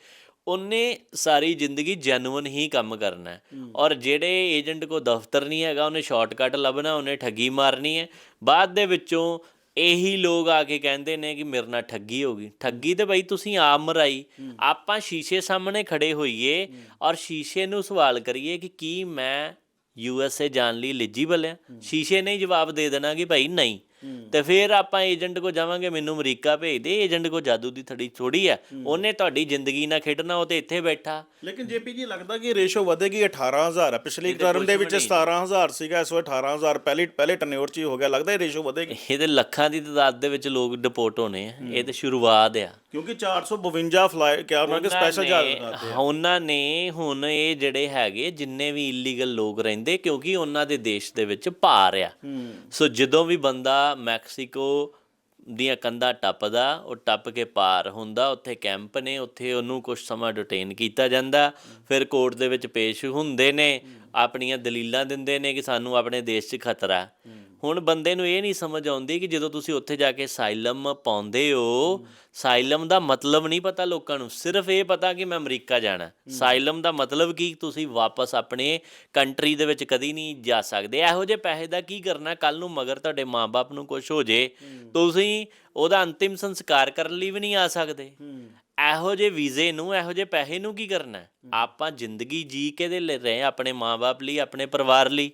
ਉਹਨੇ ਸਾਰੀ ਜ਼ਿੰਦਗੀ ਜੈਨੂਇਨ ਹੀ ਕੰਮ ਕਰਨਾ ਹੈ। ਔਰ ਜਿਹੜੇ ਏਜੰਟ ਕੋ ਦਫ਼ਤਰ ਨਹੀਂ ਹੈਗਾ ਉਹਨੇ ਸ਼ਾਰਟਕਟ ਲੱਭਣਾ ਉਹਨੇ ਠੱਗੀ ਮਾਰਨੀ ਹੈ। ਬਾਅਦ ਦੇ ਵਿੱਚੋਂ ਇਹੀ ਲੋਕ ਆ ਕੇ ਕਹਿੰਦੇ ਨੇ ਕਿ ਮੇਰੇ ਨਾਲ ਠੱਗੀ ਹੋ ਗਈ। ਠੱਗੀ ਤੇ ਬਈ ਤੁਸੀਂ ਆਪ ਮਰਾਈ। ਆਪਾਂ ਸ਼ੀਸ਼ੇ ਸਾਹਮਣੇ ਖੜੇ ਹੋਈਏ ਔਰ ਸ਼ੀਸ਼ੇ ਨੂੰ ਸਵਾਲ ਕਰੀਏ ਕਿ ਕੀ ਮੈਂ ਯੂ ਐਸ ਏ ਜਾਣ ਲਈ ਐਲੀਜੀਬਲ ਆ ਸ਼ੀਸ਼ੇ ਨੇ ਜਵਾਬ ਦੇ ਦੇਣਾ ਕਿ ਭਾਈ ਨਹੀਂ। ਤੇ ਫਿਰ ਆਪਾਂ ਏਜੰਟ ਕੋ ਜਾਵਾਂਗੇ ਮੈਨੂੰ ਅਮਰੀਕਾ ਭੇਜ ਦੇ ਏਜੰਟ ਕੋ ਜਾਦੂ ਦੀ ਥੜੀ ਥੋੜੀ ਆ। ਉਹਨੇ ਤੁਹਾਡੀ ਜ਼ਿੰਦਗੀ ਨਾਲ ਖੇਡਣਾ ਉਹ ਤੇ ਇੱਥੇ ਬੈਠਾ। ਲੇਕਿਨ ਜੇਪੀ ਜੀ ਲੱਗਦਾ ਕਿ ਰੇਸ਼ੋ ਵਧੇਗੀ 18000 ਹੈ ਪਿਛਲੀ ਟਰਮ ਦੇ ਵਿੱਚ 17000 ਸੀਗਾ ਇਸ ਵਾਰ 18000 ਪਹਿਲੀ ਪਹਿਲੇ ਟਨਿਓਰ ਚ ਹੀ ਹੋ ਗਿਆ ਲੱਗਦਾ ਇਹ ਰੇਸ਼ੋ ਵਧੇਗੀ। ਇਹ ਤੇ ਲੱਖਾਂ ਦੀ ਤਾਦਾਦ ਦੇ ਵਿੱਚ ਲੋਕ ਡਿਪੋਰਟ ਹੋਣੇ ਆ। ਇਹ ਤੇ ਸ਼ੁਰੂਆਤ ਆ। ਕਿਉਂਕਿ 452 ਫਲਾਈ ਕਿਹਾ ਉਹਨਾਂ ਕਿ ਸਪੈਸ਼ਲ ਜਹਾਜ਼ ਲਗਾਤੇ ਉਹਨਾਂ ਨੇ ਹੁਣ ਇਹ ਜਿਹੜੇ ਹੈਗੇ ਜਿੰਨੇ ਵੀ ਇਲੀਗਲ ਲੋਕ ਰਹਿੰਦੇ ਕਿਉਂਕਿ ਉਹਨਾਂ ਦੇ ਦੇਸ਼ ਦੇ ਵਿੱਚ ਭਾਰ ਆ। ਸੋ ਜਦੋਂ ਵੀ ਬੰਦਾ ਮੈਕਸੀਕੋ ਦੀਆਂ ਕੰਧਾਂ ਟੱਪਦਾ ਉਹ ਟੱਪ ਕੇ ਪਾਰ ਹੁੰਦਾ ਉੱਥੇ ਕੈਂਪ ਨੇ ਉੱਥੇ ਉਹਨੂੰ ਕੁਝ ਸਮਾਂ ਡਿਟੇਨ ਕੀਤਾ ਜਾਂਦਾ। ਫਿਰ ਕੋਰਟ ਦੇ ਵਿੱਚ ਪੇਸ਼ ਹੁੰਦੇ ਨੇ ਆਪਣੀਆਂ ਦਲੀਲਾਂ ਦਿੰਦੇ ਨੇ ਕਿ ਸਾਨੂੰ ਆਪਣੇ ਦੇਸ਼ 'ਚ ਖਤਰਾ ਹੈ। ਹੁਣ ਬੰਦੇ ਨੂੰ ਇਹ ਨਹੀਂ ਸਮਝ ਆਉਂਦੀ ਕਿ ਜਦੋਂ ਤੁਸੀਂ ਉੱਥੇ ਜਾ ਕੇ ਸਾਈਲਮ ਪਾਉਂਦੇ ਹੋ ਸਾਈਲਮ ਦਾ ਮਤਲਬ ਨਹੀਂ ਪਤਾ ਲੋਕਾਂ ਨੂੰ ਸਿਰਫ ਇਹ ਪਤਾ ਕਿ ਮੈਂ ਅਮਰੀਕਾ ਜਾਣਾ। ਸਾਈਲਮ ਦਾ ਮਤਲਬ ਕੀ? ਤੁਸੀਂ ਵਾਪਸ ਆਪਣੇ ਕੰਟਰੀ ਦੇ ਵਿੱਚ ਕਦੀ ਨਹੀਂ ਜਾ ਸਕਦੇ। ਇਹੋ ਜਿਹੇ ਪੈਸੇ ਦਾ ਕੀ ਕਰਨਾ? ਕੱਲ ਨੂੰ ਮਗਰ ਤੁਹਾਡੇ ਮਾਪੇ ਨੂੰ ਕੁਝ ਹੋ ਜੇ ਤੁਸੀਂ ਉਹਦਾ ਅੰਤਿਮ ਸੰਸਕਾਰ ਕਰਨ ਲਈ ਵੀ ਨਹੀਂ ਆ ਸਕਦੇ। ਇਹੋ ਜਿਹੇ ਵੀਜ਼ੇ ਨੂੰ ਇਹੋ ਜਿਹੇ ਪੈਸੇ ਨੂੰ ਕੀ ਕਰਨਾ? ਹੈ? ਆਪਾਂ ਜ਼ਿੰਦਗੀ ਜੀ ਕੇ ਦੇ ਲੈ ਰਹੇ ਹਾਂ ਆਪਣੇ ਮਾਪੇ ਲਈ ਆਪਣੇ ਪਰਿਵਾਰ ਲਈ।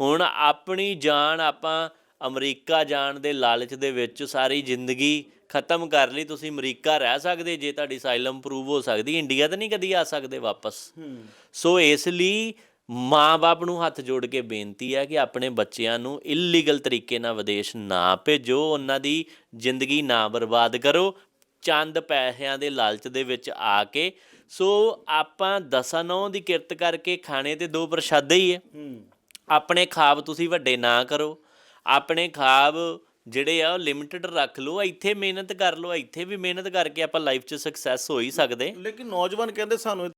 ਹੁਣ ਆਪਣੀ ਜਾਨ ਆਪਾਂ ਅਮਰੀਕਾ ਜਾਣ ਦੇ ਲਾਲਚ ਦੇ ਵਿੱਚ ਸਾਰੀ ਜ਼ਿੰਦਗੀ ਖਤਮ ਕਰ ਲਈ ਤੁਸੀਂ ਅਮਰੀਕਾ ਰਹਿ ਸਕਦੇ ਜੇ ਤੁਹਾਡੀ ਸਾਈਲਮ ਪ੍ਰੂਵ ਹੋ ਸਕਦੀ ਇੰਡੀਆ ਤਾਂ ਨਹੀਂ ਕਦੀ ਆ ਸਕਦੇ ਵਾਪਸ। ਸੋ ਇਸ ਲਈ ਮਾਂ-ਬਾਪ ਨੂੰ ਹੱਥ ਜੋੜ ਕੇ ਬੇਨਤੀ ਹੈ ਕਿ ਆਪਣੇ ਬੱਚਿਆਂ ਨੂੰ ਇਲੀਗਲ ਤਰੀਕੇ ਨਾਲ ਵਿਦੇਸ਼ ਨਾ ਭੇਜੋ ਉਹਨਾਂ ਦੀ ਜ਼ਿੰਦਗੀ ਨਾ ਬਰਬਾਦ ਕਰੋ। ਚੰਦ ਪੈਸਿਆਂ ਦੇ ਲਾਲਚ ਦੇ ਵਿੱਚ ਆ ਕੇ ਸੋ ਆਪਾਂ ਦਸਾਂ ਨੌ ਦੀ ਕਿਰਤ ਕਰਕੇ ਖਾਣੇ ਤੇ ਦੋ ਪ੍ਰਸ਼ਾਦੇ ਹੀ ਹੈ। ਆਪਣੇ ਖਾਬ ਤੁਸੀਂ ਵੱਡੇ ਨਾ ਕਰੋ। ਆਪਣੇ ਖਾਬ ਜਿਹੜੇ ਆ ਉਹ ਲਿਮਟਿਡ ਰੱਖ ਲਓ ਇੱਥੇ ਮਿਹਨਤ ਕਰ ਲਓ ਇੱਥੇ ਵੀ ਮਿਹਨਤ ਕਰਕੇ ਆਪਾਂ ਲਾਈਫ 'ਚ ਸਕਸੈਸ ਹੋ ਹੀ ਸਕਦੇ। ਲੇਕਿਨ ਨੌਜਵਾਨ ਕਹਿੰਦੇ ਸਾਨੂੰ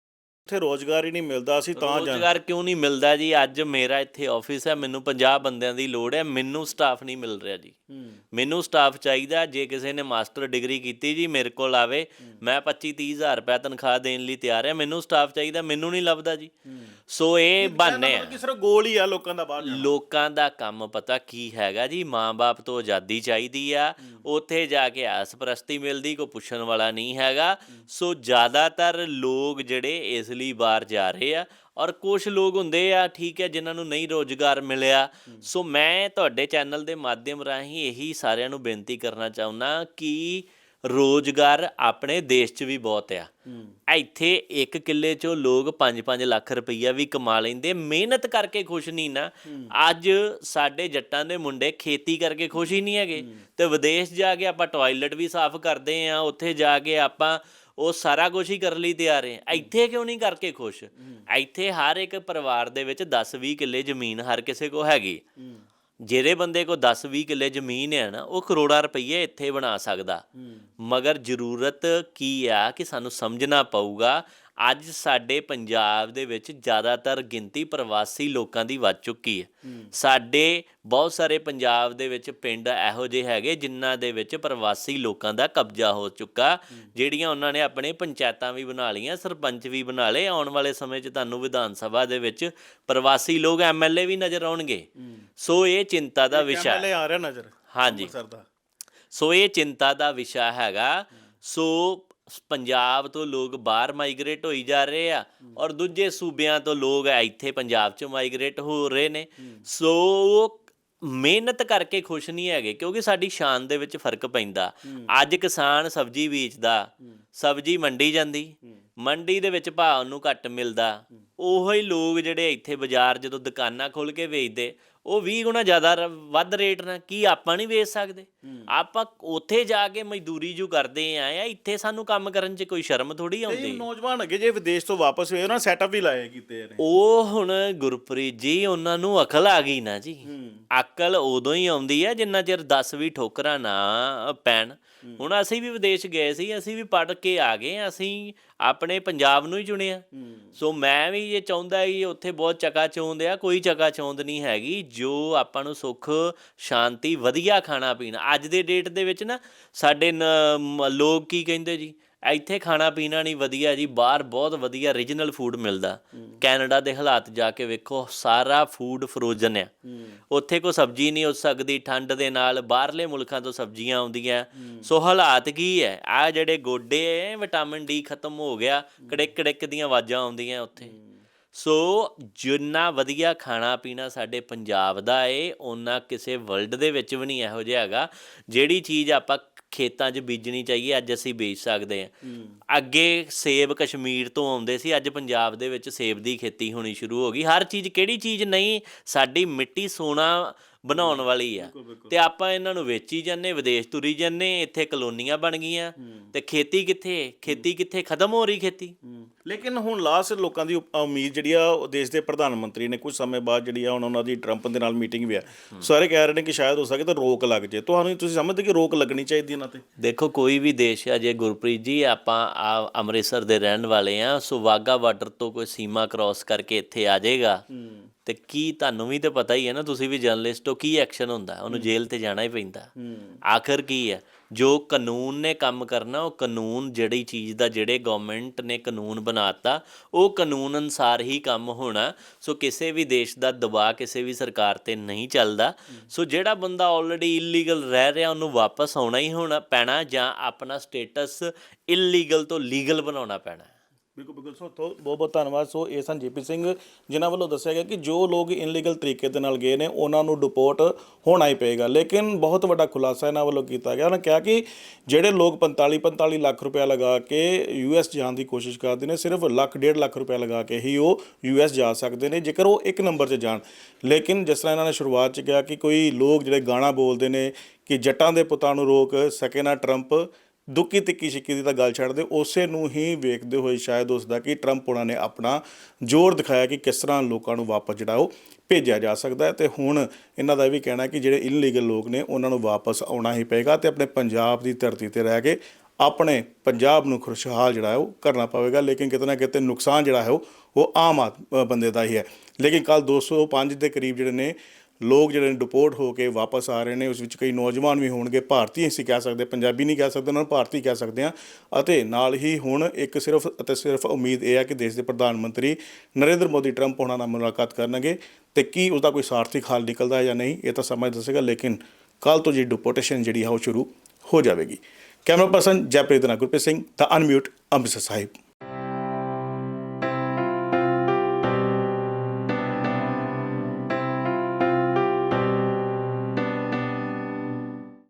ਉੱਥੇ ਰੋਜ਼ਗਾਰ ਹੀ ਨਹੀਂ ਮਿਲਦਾ ਅਸੀਂ ਤਾਂ ਜਾਂ ਰੋਜ਼ਗਾਰ ਕਿਉਂ ਨਹੀਂ ਮਿਲਦਾ ਜੀ? ਅੱਜ ਮੇਰਾ ਇੱਥੇ ਆਫਿਸ ਹੈ ਮੈਨੂੰ 50 ਬੰਦਿਆਂ ਦੀ ਲੋੜ ਹੈ ਮੈਨੂੰ ਸਟਾਫ ਨਹੀਂ ਮਿਲ ਰਿਹਾ ਜੀ। ਮੈਨੂੰ ਸਟਾਫ ਚਾਹੀਦਾ ਜੇ ਕਿਸੇ ਨੇ ਮਾਸਟਰ ਡਿਗਰੀ ਕੀਤੀ ਜੀ ਮੇਰੇ ਕੋਲ ਆਵੇ ਮੈਂ 25 30 ਹਜ਼ਾਰ ਰੁਪਏ ਤਨਖਾਹ ਦੇਣ ਲਈ ਤਿਆਰ ਹਾਂ ਮੈਨੂੰ ਸਟਾਫ ਚਾਹੀਦਾ ਮੈਨੂੰ ਨਹੀਂ ਲੱਭਦਾ ਜੀ। ਸੋ ਇਹ ਬਹਾਨੇ ਆ। ਕਿ ਸਿਰਫ ਗੋਲ ਹੀ ਆ ਲੋਕਾਂ ਦਾ ਬਾਹਰ ਲੋਕਾਂ ਦਾ ਕੰਮ ਪਤਾ ਕੀ ਹੈਗਾ ਜੀ ਮਾਂ-ਬਾਪ ਤੋਂ ਆਜ਼ਾਦੀ ਚਾਹੀਦੀ ਆ ਉੱਥੇ ਜਾ ਕੇ ਆਸ ਪ੍ਰਸਤੀ ਮਿਲਦੀ ਕੋਈ ਪੁੱਛਣ ਵਾਲਾ ਨਹੀਂ ਹੈਗਾ। ਸੋ ਜ਼ਿਆਦਾਤਰ ਲੋਕ ਜਿਹੜੇ ਇਸ ਲਈ ਬਾਹਰ ਜਾ ਰਹੇ ਆ ਔਰ ਕੁਝ ਲੋਕ ਹੁੰਦੇ ਆ ਠੀਕ ਹੈ ਜਿਨ੍ਹਾਂ ਨੂੰ ਨਹੀਂ ਰੋਜ਼ਗਾਰ ਮਿਲਿਆ। ਸੋ ਮੈਂ ਤੁਹਾਡੇ ਚੈਨਲ ਦੇ ਮਾਧਿਅਮ ਰਾਹੀਂ ਇਹੀ ਸਾਰਿਆਂ ਨੂੰ ਬੇਨਤੀ ਕਰਨਾ ਚਾਹੁੰਦਾ ਕਿ ਰੋਜ਼ਗਾਰ ਆਪਣੇ ਦੇਸ਼ 'ਚ ਵੀ ਬਹੁਤ ਆ। ਇੱਥੇ ਇੱਕ ਕਿੱਲੇ 'ਚੋਂ ਲੋਕ 5-5 ਲੱਖ ਰੁਪਈਆ ਵੀ ਕਮਾ ਲੈਂਦੇ ਮਿਹਨਤ ਕਰਕੇ ਖੁਸ਼ ਨਹੀਂ ਨਾ। ਅੱਜ ਸਾਡੇ ਜੱਟਾਂ ਦੇ ਮੁੰਡੇ ਖੇਤੀ ਕਰਕੇ ਖੁਸ਼ ਹੀ ਨਹੀਂ ਹੈਗੇ ਤੇ ਵਿਦੇਸ਼ ਜਾ ਕੇ ਆਪਾਂ ਟਾਇਲਟ ਵੀ ਸਾਫ਼ ਕਰਦੇ ਆ ਉੱਥੇ ਜਾ ਕੇ ਆਪਾਂ ਉਹ ਸਾਰਾ ਕੁਝ ਹੀ ਕਰਨ ਲਈ ਤਿਆਰ ਹੈ। ਇੱਥੇ ਕਿਉਂ ਨਹੀਂ ਕਰਕੇ ਖੁਸ਼? ਇੱਥੇ ਹਰ ਇੱਕ ਪਰਿਵਾਰ ਦੇ ਵਿੱਚ 10-20 ਕਿੱਲੇ ਜ਼ਮੀਨ ਹਰ ਕਿਸੇ ਕੋ ਹੈਗੀ। ਜਿਹੜੇ ਬੰਦੇ ਕੋ 10-20 ਕਿੱਲੇ ਜ਼ਮੀਨ ਹੈ ਨਾ ਉਹ ਕਰੋੜਾਂ ਰੁਪਏ ਇੱਥੇ ਬਣਾ ਸਕਦਾ। ਮਗਰ ਜ਼ਰੂਰਤ ਕੀ ਆ ਕਿ ਸਾਨੂੰ ਸਮਝਣਾ ਪਊਗਾ ਅੱਜ ਸਾਡੇ ਪੰਜਾਬ ਦੇ ਵਿੱਚ ਜ਼ਿਆਦਾਤਰ ਗਿਣਤੀ ਪ੍ਰਵਾਸੀ ਲੋਕਾਂ ਦੀ ਵੱਧ ਚੁੱਕੀ ਹੈ। ਸਾਡੇ ਬਹੁਤ ਸਾਰੇ ਪੰਜਾਬ ਦੇ ਵਿੱਚ ਪਿੰਡ ਇਹੋ ਜਿਹੇ ਹੈਗੇ ਜਿਨ੍ਹਾਂ ਦੇ ਵਿੱਚ ਪ੍ਰਵਾਸੀ ਲੋਕਾਂ ਦਾ ਕਬਜ਼ਾ ਹੋ ਚੁੱਕਾ। ਜਿਹੜੀਆਂ ਉਹਨਾਂ ਨੇ ਆਪਣੇ ਪੰਚਾਇਤਾਂ ਵੀ ਬਣਾ ਲਈਆਂ ਸਰਪੰਚ ਵੀ ਬਣਾ ਲਏ। ਆਉਣ ਵਾਲੇ ਸਮੇਂ 'ਚ ਤੁਹਾਨੂੰ ਵਿਧਾਨ ਸਭਾ ਦੇ ਵਿੱਚ ਪ੍ਰਵਾਸੀ ਲੋਕ ਐਮਐਲਏ ਵੀ ਨਜ਼ਰ ਆਉਣਗੇ। ਸੋ ਇਹ ਚਿੰਤਾ ਦਾ ਵਿਸ਼ਾ ਹੈ। ਐਮਐਲਏ ਆ ਰਿਹਾ ਨਜ਼ਰ ਹਾਂਜੀ। ਸੋ ਇਹ ਚਿੰਤਾ ਦਾ ਵਿਸ਼ਾ ਹੈਗਾ। ਸ- ਪੰਜਾਬ ਤੋਂ ਲੋਕ ਬਾਹਰ ਮਾਈਗ੍ਰੇਟ ਹੋਈ ਜਾ ਰਹੇ ਆ ਔਰ ਦੂਜੇ ਸੂਬਿਆਂ ਤੋਂ ਲੋਕ ਇੱਥੇ ਪੰਜਾਬ 'ਚ ਮਾਈਗ੍ਰੇਟ ਹੋ ਰਹੇ ਨੇ। ਸੋ ਉਹ ਮਿਹਨਤ ਕਰਕੇ ਖੁਸ਼ ਨਹੀਂ ਹੈਗੇ ਕਿਉਂਕਿ ਸਾਡੀ ਸ਼ਾਨ ਦੇ ਵਿੱਚ ਫ਼ਰਕ ਪੈਂਦਾ। ਅੱਜ ਕਿਸਾਨ ਸਬਜ਼ੀ ਵੇਚਦਾ ਸਬਜ਼ੀ ਮੰਡੀ ਜਾਂਦੀ ਮੰਡੀ ਦੇ ਵਿੱਚ ਭਾਅ ਉਹਨੂੰ ਘੱਟ ਮਿਲਦਾ। ਉਹੋ ਹੀ ਲੋਕ ਜਿਹੜੇ ਇੱਥੇ ਬਾਜ਼ਾਰ ਜਦੋਂ ਦੁਕਾਨਾਂ ਖੋਲ ਕੇ ਵੇਚਦੇ ਉਹ 20 ਗੁਣਾ ਜ਼ਿਆਦਾ ਵੱਧ ਰੇਟ ਨਾਲ ਕੀ ਆਪਾਂ ਨਹੀਂ ਵੇਚ ਸਕਦੇ? ਆਪਾਂ ਉੱਥੇ ਜਾ ਕੇ ਮਜ਼ਦੂਰੀ ਜੋ ਕਰਦੇ ਆ ਆ ਇੱਥੇ ਸਾਨੂੰ ਕੰਮ ਕਰਨ 'ਚ ਕੋਈ ਸ਼ਰਮ ਥੋੜੀ ਆਉਂਦੀ? ਨੌਜਵਾਨ ਅੱਗੇ ਜੇ ਵਿਦੇਸ਼ ਤੋਂ ਵਾਪਸ ਹੋਏ ਉਹਨਾਂ ਸੈਟਅਪ ਵੀ ਲਾਏ ਕੀਤੇ ਨੇ। ਉਹ ਹੁਣ ਗੁਰਪ੍ਰੀਤ ਜੀ ਉਹਨਾਂ ਨੂੰ ਅਕਲ ਆ ਗਈ ਨਾ ਜੀ। ਅਕਲ ਉਦੋਂ ਹੀ ਆਉਂਦੀ ਹੈ ਜਿੰਨਾ ਚਿਰ 10 ਵੀ ਠੋਕਰਾਂ ਨਾ ਪੈਣ। ਹੁਣ ਅਸੀਂ ਵੀ ਵਿਦੇਸ਼ ਗਏ ਸੀ ਅਸੀਂ ਵੀ ਪੜ੍ਹ ਕੇ ਆ ਗਏ ਅਸੀਂ ਆਪਣੇ ਪੰਜਾਬ ਨੂੰ ਹੀ ਚੁਣਿਆ। ਸੋ ਮੈਂ ਵੀ ਇਹ ਚਾਹੁੰਦਾ ਕਿ ਉੱਥੇ ਬਹੁਤ ਚਕਾ ਚੌਂਦ ਆ ਕੋਈ ਚਕਾ ਚੌਂਦ ਨਹੀਂ ਹੈਗੀ। ਜੋ ਆਪਾਂ ਨੂੰ ਸੁੱਖ ਸ਼ਾਂਤੀ ਵਧੀਆ ਖਾਣਾ ਪੀਣਾ ਅੱਜ ਦੇ ਡੇਟ ਦੇ ਵਿੱਚ ਨਾ ਸਾਡੇ ਲੋਕ ਕੀ ਕਹਿੰਦੇ ਜੀ? ਇੱਥੇ ਖਾਣਾ ਪੀਣਾ ਨਹੀਂ ਵਧੀਆ ਜੀ ਬਾਹਰ ਬਹੁਤ ਵਧੀਆ ਰੀਜਨਲ ਫੂਡ ਮਿਲਦਾ। ਕੈਨੇਡਾ ਦੇ ਹਾਲਾਤ ਜਾ ਕੇ ਵੇਖੋ ਸਾਰਾ ਫੂਡ ਫਰੋਜ਼ਨ ਆ। ਉੱਥੇ ਕੋਈ ਸਬਜ਼ੀ ਨਹੀਂ ਹੋ ਸਕਦੀ ਠੰਡ ਦੇ ਨਾਲ ਬਾਹਰਲੇ ਮੁਲਕਾਂ ਤੋਂ ਸਬਜ਼ੀਆਂ ਆਉਂਦੀਆਂ। ਸੋ ਹਾਲਾਤ ਕੀ ਹੈ? ਆ ਜਿਹੜੇ ਗੋਡੇ ਵਿਟਾਮਿਨ ਡੀ ਖਤਮ ਹੋ ਗਿਆ ਕੜਿਕ ਕੜਿਕ ਦੀਆਂ ਆਵਾਜ਼ਾਂ ਆਉਂਦੀਆਂ ਉੱਥੇ। ਸੋ ਜਿੰਨਾ ਵਧੀਆ ਖਾਣਾ ਪੀਣਾ ਸਾਡੇ ਪੰਜਾਬ ਦਾ ਏ ਉਹਨਾਂ ਕਿਸੇ ਵਰਲਡ ਦੇ ਵਿੱਚ ਵੀ ਨਹੀਂ ਇਹੋ ਜਿਹਾ ਹੈਗਾ। ਜਿਹੜੀ ਚੀਜ਼ ਆਪਾਂ ਖੇਤਾਂ 'ਚ ਬੀਜਣੀ ਚਾਹੀਏ ਅੱਜ ਅਸੀਂ ਬੀਜ ਸਕਦੇ ਹਾਂ। ਅੱਗੇ ਸੇਬ ਕਸ਼ਮੀਰ ਤੋਂ ਆਉਂਦੇ ਸੀ ਅੱਜ ਪੰਜਾਬ ਦੇ ਵਿੱਚ ਸੇਬ ਦੀ ਖੇਤੀ ਹੋਣੀ ਸ਼ੁਰੂ ਹੋ ਗਈ। ਹਰ ਚੀਜ਼ ਕਿਹੜੀ ਚੀਜ਼ ਨਹੀਂ ਸਾਡੀ ਮਿੱਟੀ ਸੋਨਾ ਬਣਾਉਣ ਵਾਲੀ ਆ। ਤੇ ਆਪਾਂ ਇਹਨਾਂ ਨੂੰ ਵੇਚੀ ਜਾਂਦੇ ਵਿਦੇਸ਼ ਤੁਰੀ ਜਾਂਦੇ ਇੱਥੇ ਕਲੋਨੀਆਂ ਬਣ ਗਈਆਂ। ਤੇ ਖੇਤੀ ਕਿੱਥੇ? ਖੇਤੀ ਕਿੱਥੇ? ਖਤਮ ਹੋ ਰਹੀ ਖੇਤੀ। ਲੇਕਿਨ ਹੁਣ ਲਾਸਟ ਲੋਕਾਂ ਦੀ ਉਮੀਦ ਜਿਹੜੀ ਆ ਉਹ ਦੇਸ਼ ਦੇ ਪ੍ਰਧਾਨ ਮੰਤਰੀ ਨੇ ਕੁਝ ਸਮੇਂ ਬਾਅਦ ਜਿਹੜੀ ਆ ਹੁਣ ਉਹਨਾਂ ਦੀ ਟਰੰਪ ਦੇ ਨਾਲ ਮੀਟਿੰਗ ਵੀ ਆ। ਸਾਰੇ ਕਹਿ ਰਹੇ ਨੇ ਕਿ ਸ਼ਾਇਦ ਹੋ ਸਕੇ ਤਾਂ ਰੋਕ ਲੱਗ ਜੇ। ਤੁਹਾਨੂੰ ਤੁਸੀਂ ਸਮਝਦੇ ਕਿ ਰੋਕ ਲੱਗਣੀ ਚਾਹੀਦੀ ਇਹਨਾਂ ਤੇ? ਦੇਖੋ ਕੋਈ ਵੀ ਦੇਸ਼ ਆ ਜੇ ਗੁਰਪ੍ਰੀਤ ਜੀ ਆਪਾਂ ਆ ਅੰਮ੍ਰਿਤਸਰ ਦੇ ਰਹਿਣ ਵਾਲੇ ਆ ਸੋ ਵਾਗਾ ਬਾਰਡਰ ਤੋਂ ਕੋਈ ਸੀਮਾ ਕ੍ਰਾਸ ਕਰਕੇ ਇੱਥੇ ਆ ਜਾਏਗਾ। ਤੇ ਕੀ ਤੁਹਾਨੂੰ ਵੀ ਤੇ ਪਤਾ ਹੀ ਹੈ ਨਾ ਤੁਸੀਂ ਵੀ ਜਰਨਲਿਸਟ ਹੋ ਕੀ ਐਕਸ਼ਨ ਹੁੰਦਾ? ਉਹਨੂੰ ਜੇਲ੍ਹ ਤੇ ਜਾਣਾ ਹੀ ਪੈਂਦਾ। ਆਖਰ ਕੀ ਹੈ? ਜੋ ਕਾਨੂੰਨ ਨੇ ਕੰਮ ਕਰਨਾ ਉਹ ਕਾਨੂੰਨ ਜਿਹੜੀ ਚੀਜ਼ ਦਾ ਜਿਹੜੇ ਗਵਰਨਮੈਂਟ ਨੇ ਕਾਨੂੰਨ ਬਣਾਤਾ ਉਹ ਕਾਨੂੰਨ ਅਨਸਾਰ ਹੀ ਕੰਮ ਹੋਣਾ। ਸੋ ਕਿਸੇ ਵੀ ਦੇਸ਼ ਦਾ ਦਬਾਅ ਕਿਸੇ ਵੀ ਸਰਕਾਰ ਤੇ ਨਹੀਂ ਚੱਲਦਾ। ਸੋ ਜਿਹੜਾ ਬੰਦਾ ਆਲਰੇਡੀ ਇਲੀਗਲ ਰਹਿ ਰਿਹਾ ਉਹਨੂੰ ਵਾਪਸ ਆਉਣਾ ਹੀ ਹੋਣਾ ਪੈਣਾ ਜਾਂ ਆਪਣਾ ਸਟੇਟਸ ਇਲੀਗਲ ਤੋਂ ਲੀਗਲ ਬਣਾਉਣਾ ਪੈਣਾ। ਬਿਲਕੁਲ ਬਿਲਕੁਲ। ਸੋ ਬਹੁਤ ਬਹੁਤ ਧੰਨਵਾਦ। ਸੋ ਇਹ ਸਨ ਜੇਪੀ ਸਿੰਘ, ਜਿਨ੍ਹਾਂ ਵੱਲੋਂ ਦੱਸਿਆ ਗਿਆ ਕਿ ਜੋ ਲੋਕ ਇਨਲੀਗਲ ਤਰੀਕੇ ਦੇ ਨਾਲ ਗਏ ਨੇ, ਉਹਨਾਂ ਨੂੰ ਡਿਪੋਰਟ ਹੋਣਾ ਹੀ ਪਏਗਾ। ਲੇਕਿਨ ਬਹੁਤ ਵੱਡਾ ਖੁਲਾਸਾ ਇਹਨਾਂ ਵੱਲੋਂ ਕੀਤਾ ਗਿਆ। ਉਹਨਾਂ ਕਿਹਾ ਕਿ ਜਿਹੜੇ ਲੋਕ 45 45 ਲੱਖ ਰੁਪਏ ਲਗਾ ਕੇ ਯੂਐਸ ਜਾਣ ਦੀ ਕੋਸ਼ਿਸ਼ ਕਰਦੇ ਨੇ, ਸਿਰਫ ਲੱਖ, ਡੇਢ ਲੱਖ ਰੁਪਏ ਲਗਾ ਕੇ ਹੀ ਉਹ ਯੂਐਸ ਜਾ ਸਕਦੇ ਨੇ, ਜੇਕਰ ਉਹ ਇੱਕ ਨੰਬਰ 'ਚ ਜਾਣ। ਲੇਕਿਨ ਜਿਸ ਤਰ੍ਹਾਂ ਇਹਨਾਂ ਨੇ ਸ਼ੁਰੂਆਤ 'ਚ ਕਿਹਾ ਕਿ ਕੋਈ ਲੋਕ ਜਿਹੜੇ ਗਾਣਾ ਬੋਲਦੇ ਨੇ, ਕਿ ਜੱਟਾਂ ਦੇ ਪੁੱਤਾਂ ਨੂੰ ਰੋਕ ਸਕੇ ਨਾ ਟਰੰਪ ਦੁੱਕੀ ਤਿੱਕੀ ਛਿੱਕੀ ਦੀ ਤਾਂ ਗੱਲ ਛੱਡ ਦੇ ਉਸੇ ਨੂੰ ਹੀ ਵੇਖਦੇ ਹੋਏ ਸ਼ਾਇਦ ਉਸ ਦਾ ਕਿ ਟਰੰਪ ਉਹਨਾਂ ਨੇ ਆਪਣਾ ਜ਼ੋਰ ਦਿਖਾਇਆ ਕਿ ਕਿਸ ਤਰ੍ਹਾਂ ਲੋਕਾਂ ਨੂੰ ਵਾਪਸ ਜਿਹੜਾ ਉਹ ਭੇਜਿਆ ਜਾ ਸਕਦਾ ਹੈ। ਤੇ ਹੁਣ ਇਹਨਾਂ ਦਾ ਇਹ ਵੀ ਕਹਿਣਾ ਕਿ ਜਿਹੜੇ ਇਨਲੀਗਲ ਲੋਕ ਨੇ, ਉਹਨਾਂ ਨੂੰ ਵਾਪਸ ਆਉਣਾ ਹੀ ਪਏਗਾ ਤੇ ਆਪਣੇ ਪੰਜਾਬ ਦੀ ਧਰਤੀ ਤੇ ਰਹਿ ਕੇ ਆਪਣੇ ਪੰਜਾਬ ਨੂੰ ਖੁਸ਼ਹਾਲ ਜਿਹੜਾ ਹੈ ਉਹ ਕਰਨਾ ਪਵੇਗਾ। ਲੇਕਿਨ ਕਿਤੇ ਨਾ ਕਿਤੇ ਨੁਕਸਾਨ ਜਿਹੜਾ ਹੈ ਉਹ ਉਹ ਆਮ ਆਦ- ਬੰਦੇ ਦਾ ਹੀ ਹੈ। ਲੇਕਿਨ ਕੱਲ 205 ਦੇ ਕਰੀਬ ਜਿਹੜੇ ਨੇ ਲੋਕ ਜਿਹੜੇ ਨੇ ਡਿਪੋਰਟ ਹੋ ਕੇ ਵਾਪਸ ਆ ਰਹੇ ਨੇ, ਉਸ ਵਿੱਚ ਕਈ ਨੌਜਵਾਨ ਵੀ ਹੋਣਗੇ, ਭਾਰਤੀ ਅਸੀਂ ਕਹਿ ਸਕਦੇ ਪੰਜਾਬੀ ਨਹੀਂ ਕਹਿ ਸਕਦੇ, ਉਹਨਾਂ ਨੂੰ ਭਾਰਤੀ ਕਹਿ ਸਕਦੇ ਹਾਂ। ਅਤੇ ਨਾਲ ਹੀ ਹੁਣ ਇੱਕ ਸਿਰਫ ਅਤੇ ਸਿਰਫ ਉਮੀਦ ਇਹ ਹੈ ਕਿ ਦੇਸ਼ ਦੇ ਪ੍ਰਧਾਨ ਮੰਤਰੀ ਨਰਿੰਦਰ ਮੋਦੀ ਟਰੰਪ ਉਹਨਾਂ ਨਾਲ ਮੁਲਾਕਾਤ ਕਰਨਗੇ ਤੇ ਕੀ ਉਸ ਦਾ ਕੋਈ ਸਾਰਥਿਕ ਹੱਲ ਨਿਕਲਦਾ ਹੈ ਜਾਂ ਨਹੀਂ, ਇਹ ਤਾਂ ਸਮਝ ਦੱਸੇਗਾ, ਲੇਕਿਨ ਕੱਲ ਤੋਂ ਜੀ ਡਿਪੋਰਟੇਸ਼ਨ ਜਿਹੜੀ ਹੈ ਉਹ ਸ਼ੁਰੂ ਹੋ ਜਾਵੇਗੀ। ਕੈਮਰਾ ਪਰਸਨ ਜੈਪ੍ਰੀਤ ਨਾਗੁਰਪ੍ਰੀਤ ਸਿੰਘ ਦਾ ਅਨਮਿਊਟ ਅੰਮ੍ਰਿਤਸਰ ਸਾਹਿਬ।